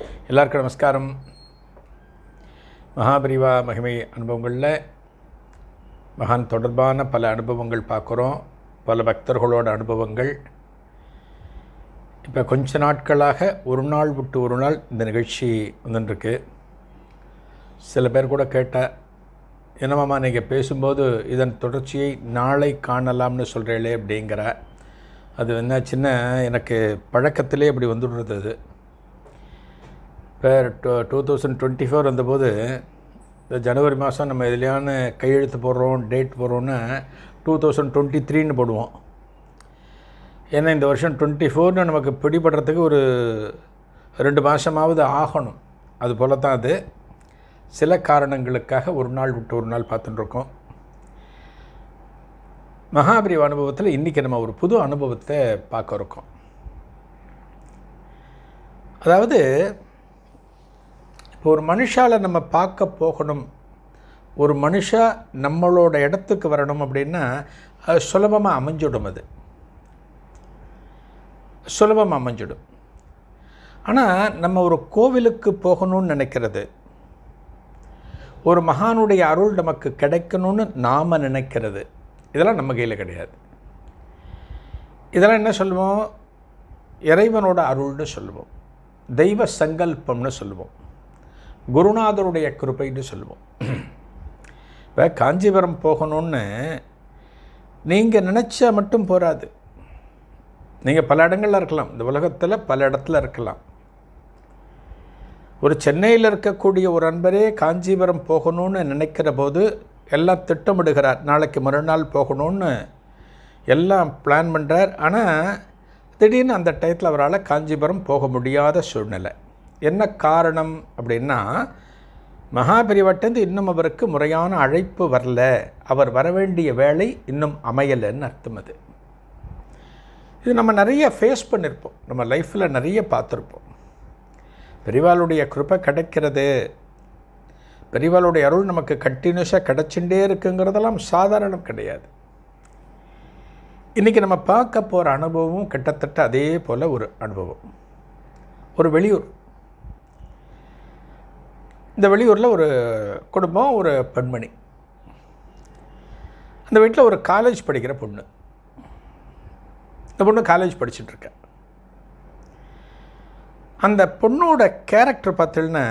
எல்லாருக்கும் நமஸ்காரம். மகாபரிவா மகிமை அனுபவங்களில் மகான் தொடர்பான பல அனுபவங்கள் பார்க்குறோம். பல பக்தர்களோட அனுபவங்கள். இப்போ கொஞ்ச நாட்களாக ஒரு நாள் விட்டு ஒரு நாள் இந்த நிகழ்ச்சி வந்துட்டுருக்கு. சில பேர் கூட கேட்ட என்னமாம்மா நீங்கள் பேசும்போது இதன் தொடர்ச்சியை நாளை காணலாம்னு சொல்கிறீங்களே அப்படிங்கிற. அது என்னாச்சுன்னா எனக்கு பழக்கத்திலே இப்படி வந்துடுறது அது. இப்போ two two thousand twenty four வந்தபோது இந்த ஜனவரி மாதம் நம்ம எதுலையான கையெழுத்து போடுறோம் டேட் போடுறோன்னு டூ தௌசண்ட் டுவெண்ட்டி த்ரீன்னு போடுவோம். ஏன்னா இந்த வருஷம் டுவெண்ட்டி ஃபோர்னு நமக்கு பிடிபடுறதுக்கு ஒரு ரெண்டு மாதமாவது ஆகணும். அது போல தான் அது. சில காரணங்களுக்காக ஒரு நாள் விட்டு ஒரு நாள் பார்த்துட்டுருக்கோம். மகாபிரிவ அனுபவத்தில் இன்றைக்கி நம்ம ஒரு புது அனுபவத்தை பார்க்க இருக்கோம். அதாவது ஒரு மனுஷால நம்ம பார்க்க போகணும். ஒரு மனுஷா நம்மளோட இடத்துக்கு வரணும் அப்படின்னா அது சுலபமாக அமைஞ்சிடும் அது. சுலபமாக அமைஞ்சிடும். ஆனால் நம்ம ஒரு கோவிலுக்கு போகணும்னு நினைக்கிறது ஒரு மகானுடைய அருள் நமக்கு கிடைக்கணும்னு நாம் நினைக்கிறது இதெல்லாம் நம்ம கையில் கிடையாது. இதெல்லாம் என்ன சொல்லுவோம்? இறைவனோட அருள்னு சொல்லுவோம். தெய்வ சங்கல்பம்னு சொல்லுவோம். குருநாதருடைய கிருப்பைன்னு சொல்லுவோம். இப்போ காஞ்சிபுரம் போகணும்னு நீங்கள் நினச்சா மட்டும் போகாது நீங்கள் பல இடங்களில் இருக்கலாம். இந்த உலகத்தில் பல இடத்துல இருக்கலாம். ஒரு சென்னையில் இருக்கக்கூடிய ஒரு அன்பரே காஞ்சிபுரம் போகணும்னு நினைக்கிற போது எல்லாம் திட்டமிடுகிறார். நாளைக்கு மறுநாள் போகணும்னு எல்லாம் பிளான் பண்ணுறார் ஆனால் திடீர்னு அந்த டயத்தில் அவரால் காஞ்சிபுரம் போக முடியாத சூழ்நிலை. என்ன காரணம் அப்படின்னா மகாபெரிவட்டேருந்து இன்னும் அவருக்கு முறையான அழைப்பு வரல. அவர் வர வேண்டிய வேலை இன்னும் அமையலைன்னு அர்த்தம் அது. இது நம்ம நிறைய ஃபேஸ் பண்ணியிருப்போம் நம்ம லைஃப்பில் நிறைய பார்த்துருப்போம். பெரிவாளுடைய கிருப்பை கிடைக்கிறது. பெரிவாளுடைய அருள் நமக்கு கண்டினியூஸாக கிடச்சுட்டே இருக்குங்கிறதெல்லாம் சாதாரணம் கிடையாது. இன்றைக்கி நம்ம பார்க்க போகிற அனுபவமும் கிட்டத்தட்ட அதே போல் ஒரு அனுபவம். ஒரு வெளியூர். இந்த வெளியூரில் ஒரு குடும்பம் ஒரு பெண்மணி. அந்த வீட்டில் ஒரு காலேஜ் படிக்கிற பொண்ணு. இந்த பொண்ணு காலேஜ் படிச்சுட்ருக்க அந்த பொண்ணோட கேரக்டர் பார்த்தீங்கன்னா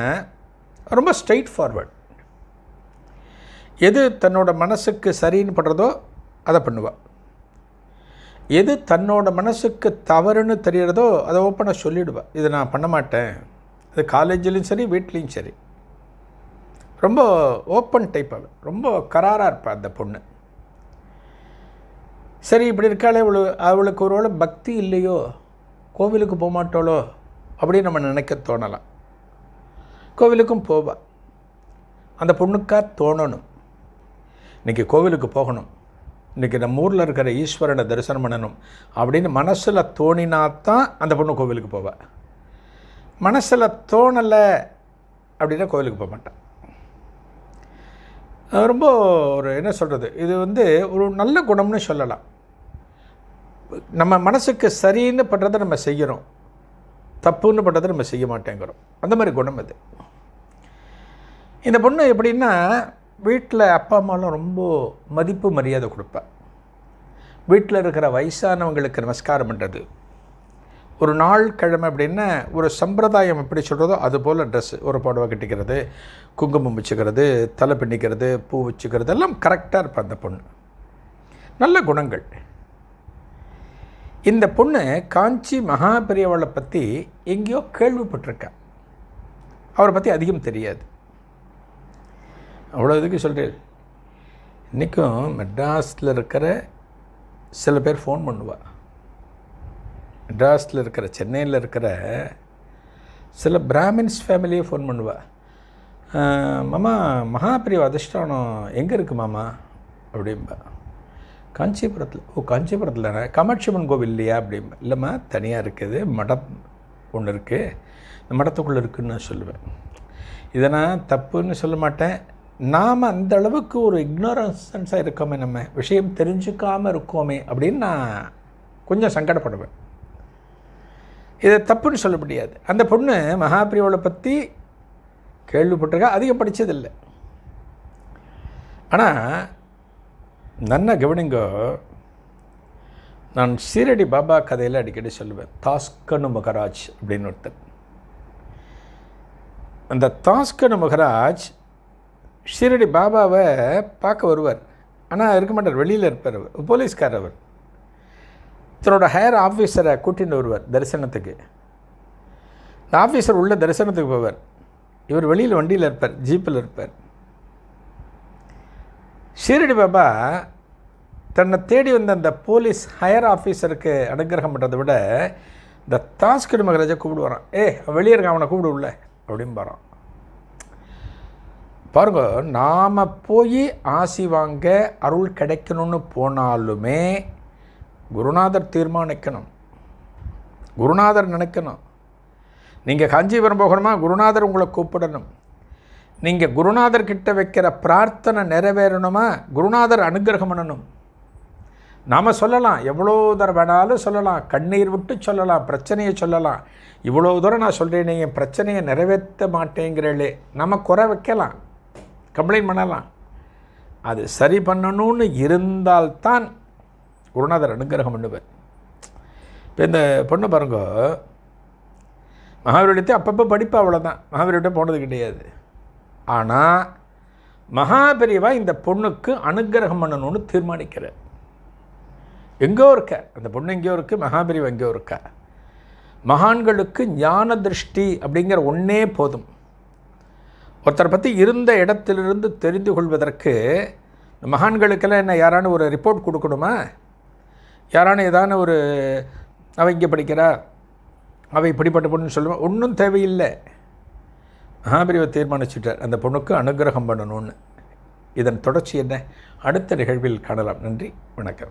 ரொம்ப ஸ்ட்ரெயிட் ஃபார்வர்ட் எது தன்னோட மனசுக்கு சரின்னு படுறதோ அதை பண்ணுவாள் எது தன்னோட மனசுக்கு தவறுன்னு தெரிகிறதோ அதை ஓப்பனாக சொல்லிவிடுவாள் இதை நான் பண்ண மாட்டேன். அது காலேஜ்லேயும் சரி வீட்லேயும் சரி. ரொம்ப ஓப்பன் டைப் அவள். ரொம்ப கராராக இருப்பாள் அந்த பொண்ணு. சரி இப்படி இருக்காளே அவளு அவளுக்கு ஒருவேளை பக்தி இல்லையோ கோவிலுக்கு போகமாட்டாளோ அப்படின்னு நம்ம நினைக்க தோணலாம். கோவிலுக்கும் போவா. அந்த பொண்ணுக்காக தோணணும். இன்றைக்கி கோவிலுக்கு போகணும். இன்றைக்கி நம்ம ஊரில் இருக்கிற ஈஸ்வரனை தரிசனம் பண்ணணும் அப்படின்னு மனசில் தோணினாத்தான் அந்த பொண்ணு கோவிலுக்கு போவாள் மனசில் தோணலை அப்படின்னா கோவிலுக்கு போக மாட்டான் ரொம்ப ஒரு என்ன சொல்கிறது இது வந்து ஒரு நல்ல குணம்னு சொல்லலாம். நம்ம மனசுக்கு சரின்னு பண்ணுறதை நம்ம செய்கிறோம் தப்புன்னு பண்ணுறதை நம்ம செய்ய மாட்டேங்கிறோம். அந்த மாதிரி குணம் அது. இந்த பொண்ணு எப்படின்னா வீட்டில் அப்பா அம்மாலாம் ரொம்ப மதிப்பு மரியாதை கொடுப்பா. வீட்டில் இருக்கிற வயசானவங்களுக்கு நமஸ்காரம் பண்ணுறது ஒரு நாள் கிழமை அப்படின்னா ஒரு சம்பிரதாயம் எப்படி சொல்கிறதோ அது போல் ட்ரெஸ்ஸு ஒரு புடவை கட்டிக்கிறது குங்குமம் வச்சுக்கிறது தலை பின்னிக்கிறது பூ வச்சுக்கிறது எல்லாம் கரெக்டாக இருப்பா அந்த பொண்ணு. நல்ல குணங்கள். இந்த பொண்ணு காஞ்சி மகாபெரியவளை பற்றி எங்கேயோ கேள்விப்பட்டிருக்கேன் அவரை பற்றி அதிகம் தெரியாது. அவ்வளோ இதுக்கு சொல்கிறேன் இன்றைக்கும் மெட்ராஸில் இருக்கிற சில பேர் ஃபோன் பண்ணுவாள் மெட்ராஸில் இருக்கிற சென்னையில் இருக்கிற சில பிராமின்ஸ் ஃபேமிலியே ஃபோன் பண்ணுவா. மாமா மகாபிரிவ அதிஷ்டானம் எங்கே இருக்குது மாமா? அப்படிம்பா. காஞ்சிபுரத்தில் ஓ காஞ்சிபுரத்தில் காமாட்சி அம்மன் கோவில் இல்லையா? அப்படிம்பா. இல்லைம்மா தனியாக இருக்குது. மடம் ஒன்று இருக்குது இந்த மடத்துக்குள்ளே இருக்குதுன்னு நான் சொல்லுவேன். இதை நான் தப்புன்னு சொல்ல மாட்டேன். நாம் அந்த அளவுக்கு ஒரு இக்னோரன்ஸாக இருக்கோமே நம்ம. விஷயம் தெரிஞ்சுக்காமல் இருக்கோமே அப்படின்னு நான் கொஞ்சம் சங்கடப்படுவேன். இதை தப்புன்னு சொல்ல முடியாது. அந்த பொண்ணு மகாபிரியோவை பற்றி கேள்விப்பட்டிருக்கா அதிகம் படித்ததில்லை ஆனால் நன்னா கவனிங்கோ நான் சீரடி பாபா கதையில் அடிக்கடி சொல்லுவேன் தாஸ்கனு மகராஜ் அப்படின்னு ஒருத்தர் அந்த தாஸ்கனு மகராஜ் ஷீரடி பாபாவை பார்க்க வருவார். ஆனால் இருக்க மாட்டார் வெளியில் இருப்பார் அவர் போலீஸ்கார் அவர். தன்னோட ஹையர் ஆஃபீஸரை கூட்டின்னு வருவார் தரிசனத்துக்கு. இந்த ஆஃபீஸர் உள்ள தரிசனத்துக்கு போவார். இவர் வெளியில் வண்டியில் இருப்பார் ஜீப்பில் இருப்பார். ஷீரடி பாபா தன்னை தேடி வந்த அந்த போலீஸ் ஹையர் ஆஃபீஸருக்கு அனுகிரகம் பண்ணுறதை விட இந்த தாஸ்கர் மகராஜை கூப்பிடுவாரான் ஏ வெளியே இருக்க அவனை கூப்பிடு உள்ள அப்படிம்பாரான் பாருங்க நாம் போய் ஆசி வாங்க அருள் கிடைக்கணும்னு போனாலுமே குருநாதர் தீர்மானிக்கணும். குருநாதர் நினைக்கணும். நீங்கள் காஞ்சிபுரம் போகணுமா குருநாதர் உங்களை கூப்பிடணும். நீங்கள் குருநாதர்கிட்ட வைக்கிற பிரார்த்தனை நிறைவேறணுமா? குருநாதர் அனுகிரகம் பண்ணணும். நாம் சொல்லலாம் எவ்வளோ தூரம் வேணாலும் சொல்லலாம். கண்ணீர் விட்டு சொல்லலாம் பிரச்சனையை சொல்லலாம். இவ்வளோ தூரம் நான் சொல்கிறேனே என் பிரச்சனையை நிறைவேற்ற மாட்டேங்கிறளே நம்ம குறை வைக்கலாம். கம்ப்ளைண்ட் பண்ணலாம். அது சரி பண்ணணும்னு இருந்தால்தான் குருநாதர் அனுகிரகம் பண்ணுவார். இப்போ இந்த பொண்ணு பாருங்க மகாவீரத்தை அப்பப்போ படிப்பு அவ்வளோதான் மகாவீரத்தை போனது கிடையாது. ஆனால் மகாபெரிவா இந்த பொண்ணுக்கு அனுகிரகம் பண்ணணும்னு தீர்மானிக்கிறார். எங்கேயோ இருக்க அந்த பொண்ணு எங்கேயோ இருக்குது மகாபெரிவா எங்கேயோ இருக்கா. மகான்களுக்கு ஞான திருஷ்டி அப்படிங்கிற ஒன்றே போதும். ஒருத்தரை பற்றி இருந்த இடத்திலிருந்து தெரிந்து கொள்வதற்கு இந்த மகான்களுக்கெல்லாம் என்ன யாரானு ஒரு ரிப்போர்ட் கொடுக்கணுமா? யாரான ஏதான ஒரு அவள் இங்கே படிக்கிறா அவள் இப்படிப்பட்ட பொண்ணுன்னு சொல்லுவாள் ஒன்றும் தேவையில்லை. மகாபிரிவர் தீர்மானிச்சுட்டார் அந்த பொண்ணுக்கு அனுகிரகம் பண்ணணும்னு. இதன் தொடர்ச்சி என்ன? அடுத்த நிகழ்வில் காணலாம். நன்றி வணக்கம்.